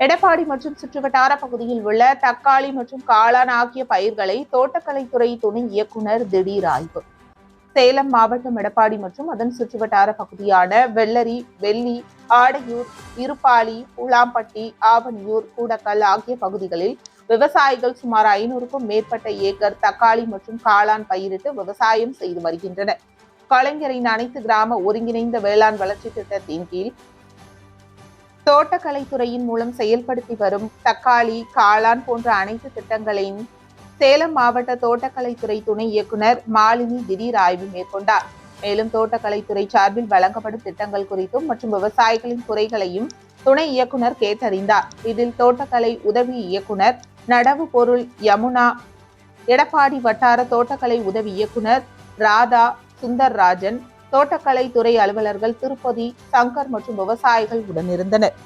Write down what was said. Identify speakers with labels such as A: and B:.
A: எடப்பாடி மற்றும் சுற்றுவட்டார பகுதியில் உள்ள தக்காளி மற்றும் காளான் ஆகிய பயிர்களை தோட்டக்கலைத்துறை துணை இயக்குனர் திடீர் ஆய்வு. சேலம் மாவட்டம் எடப்பாடி மற்றும் அதன் சுற்றுவட்டார பகுதியான வெள்ளரி வெள்ளி ஆடையூர் இருப்பாளி பூலாம்பட்டி ஆவணியூர் கூடக்கல் ஆகிய பகுதிகளில் விவசாயிகள் சுமார் ஐநூறுக்கும் மேற்பட்ட ஏக்கர் தக்காளி மற்றும் காளான் பயிரிட்டு விவசாயம் செய்து வருகின்றனர். கலைஞரின் அனைத்து கிராம ஒருங்கிணைந்த வேளாண் வளர்ச்சி திட்டத்தின் கீழ் தோட்டக்கலைத்துறையின் மூலம் செயல்படுத்தி வரும் தக்காளி காளான் போன்ற அனைத்து திட்டங்களையும் சேலம் மாவட்ட தோட்டக்கலைத்துறை துணை இயக்குனர் மாலினி திடீர் ஆய்வு மேற்கொண்டார். மேலும் தோட்டக்கலைத்துறை சார்பில் வழங்கப்படும் திட்டங்கள் குறித்தும் மற்றும் விவசாயிகளின் குறைகளையும் துணை இயக்குனர் கேட்டறிந்தார். இதில் தோட்டக்கலை உதவி இயக்குனர் நடவு பொருள் யமுனா எடப்பாடி வட்டார தோட்டக்கலை உதவி இயக்குனர் ராதா சுந்தர்ராஜன் தோட்டக்கலை துறை அலுவலர்கள் திருப்பதி சங்கர் மற்றும் விவசாயிகள் உடனிருந்தனர்